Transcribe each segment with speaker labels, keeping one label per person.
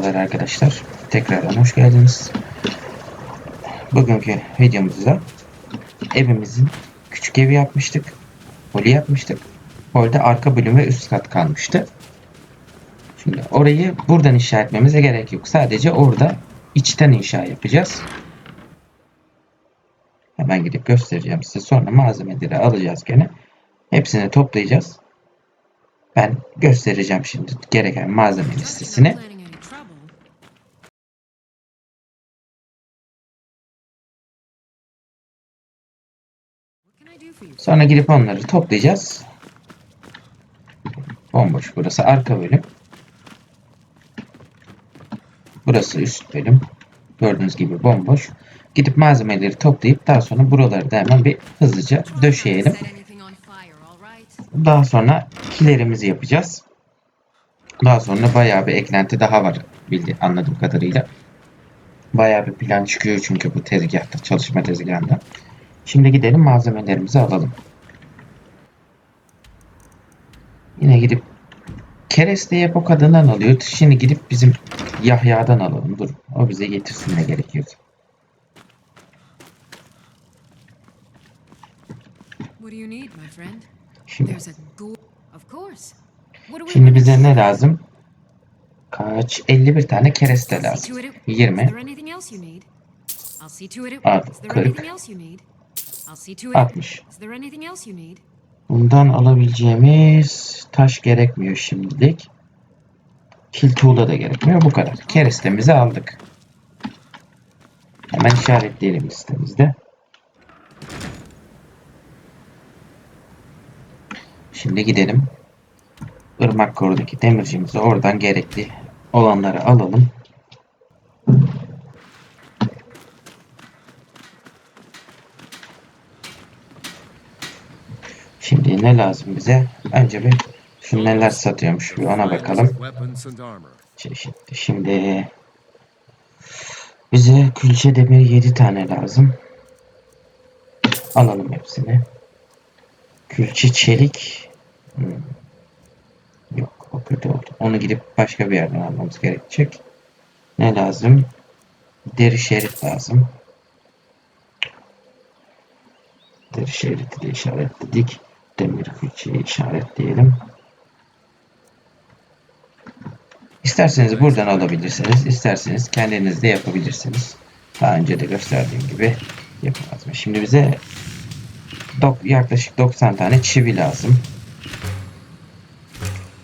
Speaker 1: Merhabalar arkadaşlar. Tekrardan hoş geldiniz. Bugünkü videomuzda evimizin küçük evi yapmıştık. Holi yapmıştık. Holde arka bölüm ve üst kat kalmıştı. Şimdi orayı buradan inşa etmemize gerek yok. Sadece orada içten inşa yapacağız. Hemen gidip göstereceğim size. Sonra malzemeleri alacağız gene. Hepsini toplayacağız. Ben göstereceğim şimdi gereken malzeme listesini. Sonra gidip onları toplayacağız. Bomboş burası arka bölüm. Burası üst bölüm. Gördüğünüz gibi bomboş. Gidip malzemeleri toplayıp daha sonra buraları da hemen bir hızlıca döşeyelim. Daha sonra kilerimizi yapacağız. Daha sonra bayağı bir eklenti daha var bildi anladığım kadarıyla. Bayağı bir plan çıkıyor çünkü bu tezgahta, çalışma tezgahında. Şimdi gidelim malzemelerimizi alalım. Yine gidip keresteyi hep o kadından alıyordu. Şimdi gidip bizim Yahya'dan alalım. Dur o bize getirsin ne
Speaker 2: gerekiyordu.
Speaker 1: Şimdi. Şimdi bize ne lazım? Kaç? 51 tane kereste lazım. 20.
Speaker 2: Al 40.
Speaker 1: 60.
Speaker 2: Is there anything else you need?
Speaker 1: Bundan alabileceğimiz taş gerekmiyor şimdilik. Kil tuğla da gerekmiyor. Bu kadar. Kerestemizi aldık. Hemen işaretleyelim listemizde. Şimdi gidelim. Irmak korudaki demircimizi oradan gerekli olanları alalım. Ne lazım bize? Önce bir şu neler satıyormuş bir ona bakalım. Çeşitli. Şimdi bize külçe demir 7 tane lazım. Alalım hepsini. Külçe çelik hmm. yok o kötü oldu. Onu gidip başka bir yerden almamız gerekecek. Ne lazım? Deri şerit lazım. Deri şeridi de işaretledik. Demir külçeyi işaretleyelim. İsterseniz buradan alabilirsiniz. isterseniz kendiniz de yapabilirsiniz. Daha önce de gösterdiğim gibi yapamaz mı? Şimdi bize yaklaşık 90 tane çivi lazım.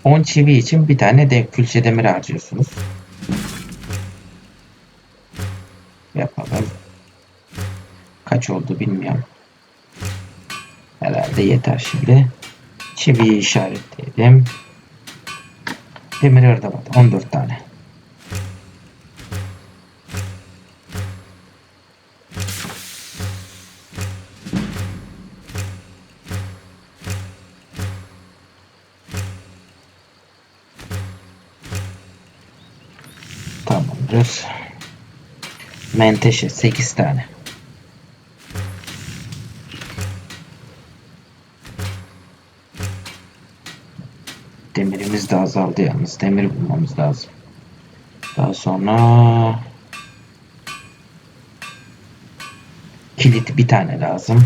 Speaker 1: 10 çivi için bir tane de külçe demir harcıyorsunuz. Yapalım. Kaç oldu bilmiyorum. Herhalde yeter şimdi. Çiviyi işaretleyelim. Demir ırdavat 14 tane. Tamamdır. Menteşe 8 tane. Demirimiz de azaldı yalnız. Demir bulmamız lazım. Daha sonra kilit bir tane lazım.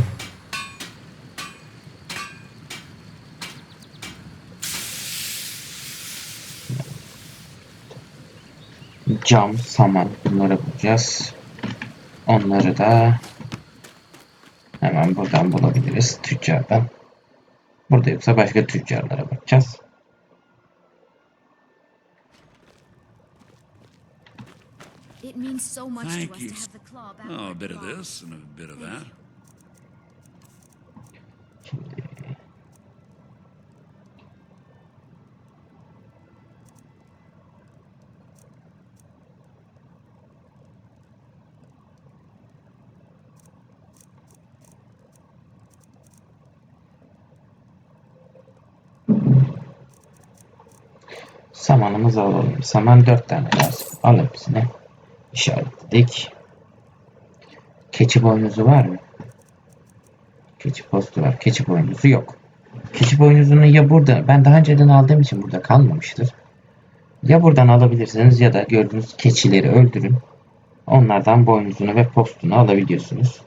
Speaker 1: Cam, saman bunları bulacağız. Onları da hemen buradan bulabiliriz tüccardan. Burada yoksa başka tüccarlara bakacağız.
Speaker 3: It means so much
Speaker 4: Thank
Speaker 3: to us
Speaker 4: you.
Speaker 3: to have the claw back.
Speaker 4: Oh, a bit of this and a bit of that.
Speaker 1: Şimdi Samanımızı alalım. Saman 4 tane lazım. Al hepsini. İşaretledik. Keçi boynuzu var mı? Keçi postu var. Keçi boynuzu yok. Keçi boynuzunu ya burada. Ben daha önceden aldığım için burada kalmamıştır. Ya buradan alabilirsiniz ya da gördüğünüz keçileri öldürün. Onlardan boynuzunu ve postunu alabiliyorsunuz.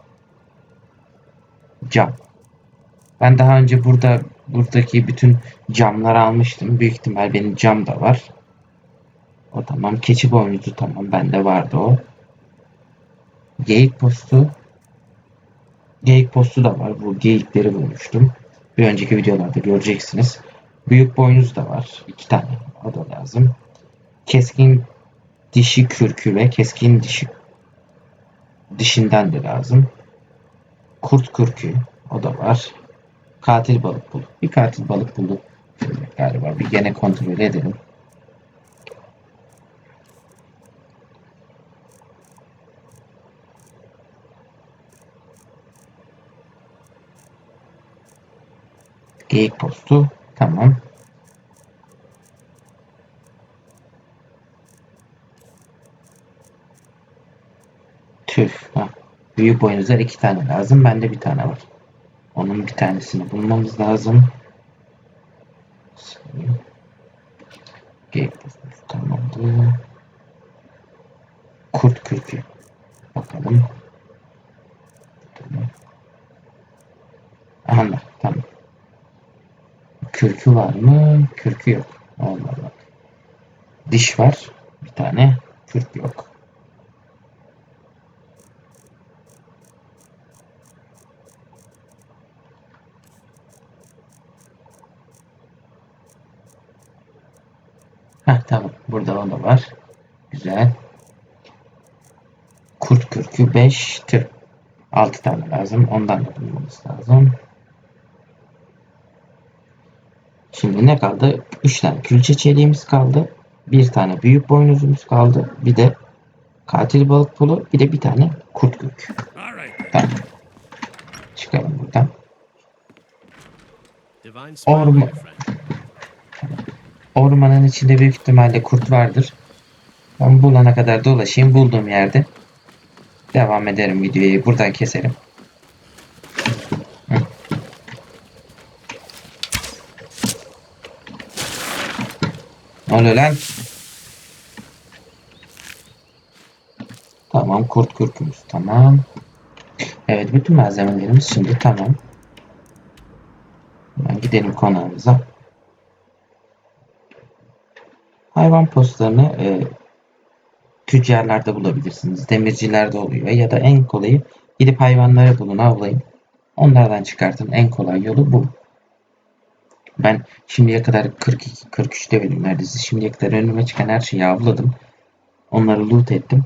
Speaker 1: Cam. Ben daha önce burada buradaki bütün camları almıştım. Büyük ihtimal benim cam da var. O tamam. Keçi boynuzu tamam. Bende vardı o. Geyik postu. Geyik postu da var. Bu geyikleri bulmuştum. Bir önceki videolarda göreceksiniz. Büyük boynuz da var. iki tane. O da lazım. Keskin dişi kürkü ve keskin dişi dişinden de lazım. Kurt kürkü. O da var. Katil balık bulduk. Bir katil balık bulduk. Galiba bir gene kontrol edelim. Geyik postu. Tamam. Tüh. Ha. Büyük boynuzlar iki tane lazım. Bende bir tane var. Onun bir tanesini bulmamız lazım. Geyik postu tamamdır. Kurt kürkü. Bakalım. Tamam. Tamam. Kürkü var mı? Kürkü yok. Allah Allah. Diş var. Bir tane. Kürk yok. Heh, tamam. Burada o da var. Güzel. Kurt kürkü 5 tür. 6 tane lazım. Ondan da bulmamız lazım. Şimdi ne kaldı? 3 tane külçe çeliğimiz kaldı. Bir tane büyük boynuzumuz kaldı. Bir de katil balık pulu. Bir de bir tane kurt
Speaker 4: then.
Speaker 1: Tamam. Çıkalım buradan.
Speaker 4: Divine smile,
Speaker 1: Orma-
Speaker 4: my friend.
Speaker 1: Ormanın içinde büyük ihtimalle kurt vardır. Ben bulana kadar dolaşayım. Bulduğum yerde devam ederim videoyu. Buradan keserim. Oluyor lan? Tamam kurt kürkümüz tamam. Evet bütün malzemelerimiz şimdi tamam. Hemen gidelim konağımıza. Hayvan postlarını e, tüccarlarda bulabilirsiniz. Demircilerde oluyor ya da en kolayı gidip hayvanları bulun avlayın. Onlardan çıkartın. En kolay yolu bu. Ben şimdiye kadar 42 43 levelim neredeyse. Şimdiye kadar önüme çıkan her şeyi avladım. Onları loot ettim.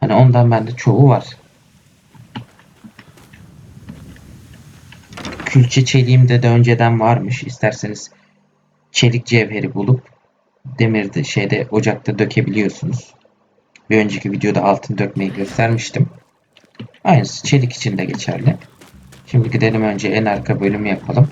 Speaker 1: Hani ondan bende çoğu var. Külçe çeliğimde de önceden varmış. İsterseniz çelik cevheri bulup demirde şeyde ocakta dökebiliyorsunuz. Bir önceki videoda altın dökmeyi göstermiştim. Aynısı çelik için de geçerli. Şimdi gidelim önce en arka bölümü yapalım.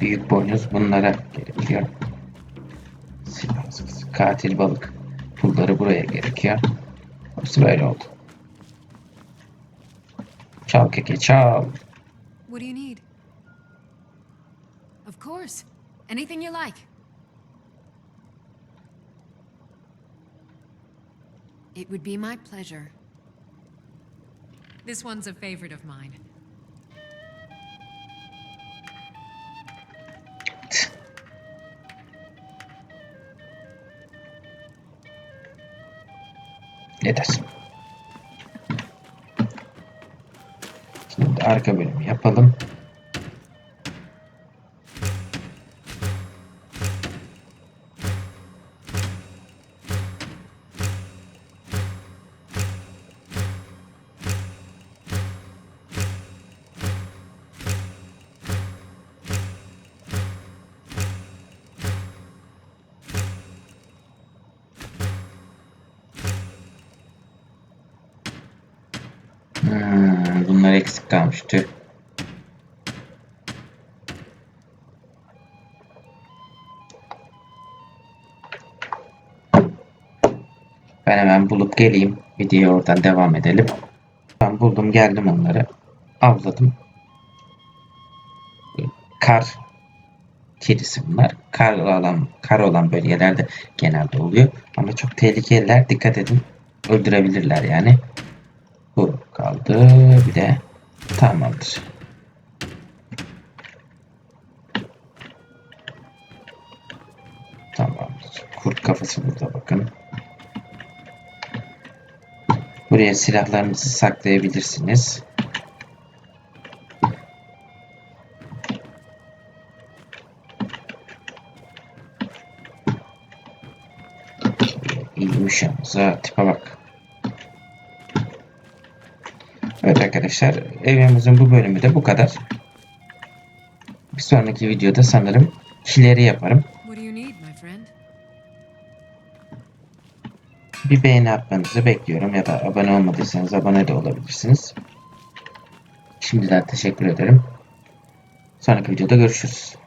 Speaker 1: Büyük boynuz bunlara gerekiyor. Silah, katil balık pulları buraya gerekiyor. Oldu. Çal keke çal.
Speaker 2: What do you need? Of course. Anything you like. It would be my pleasure. This one's a favorite of mine.
Speaker 1: Ne dersin? Şimdi arka bölümü yapalım. eksik kalmış tüh. Ben hemen bulup geleyim. Videoya oradan devam edelim. Ben buldum geldim onları. Avladım. Kar kedisi bunlar. Kar olan, kar olan bölgelerde genelde oluyor. Ama çok tehlikeliler. Dikkat edin. Öldürebilirler yani. Bu kaldı. Bir de tamamdır. Tamamdır. Kurt kafası burada bakın. Buraya silahlarınızı saklayabilirsiniz. İyiymiş yalnız. Tipe bak. Evet arkadaşlar. Evimizin bu bölümü de bu kadar. Bir sonraki videoda sanırım kileri yaparım. Bir beğeni atmanızı bekliyorum ya da abone olmadıysanız abone de olabilirsiniz. Şimdiden teşekkür ederim. Sonraki videoda görüşürüz.